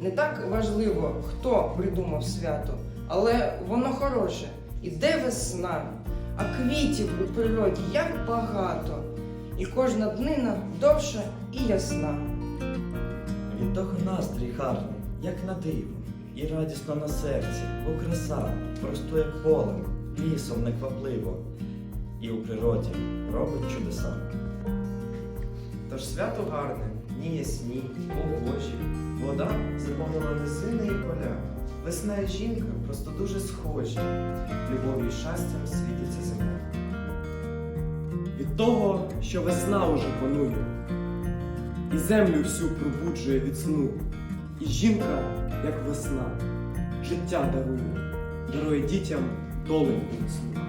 Не так важливо, хто придумав свято, але воно хороше. Іде весна, а квітів у природі як багато, і кожна днина довша і ясна. Від того настрій гарний, як на диво, і радісно на серці, бо краса, просто як полем, лісом неквапливо, і у природі робить чудеса. Тож свято гарне, дні ясні, погожі, вода заповнила низини і поля. Весна і жінка просто дуже схожі. Любов'ю і щастям світиться земля. від того, що весна уже панує, і землю всю пробуджує від сну, і жінка, як весна, життя дарує, дарує дітям доленьку міцну.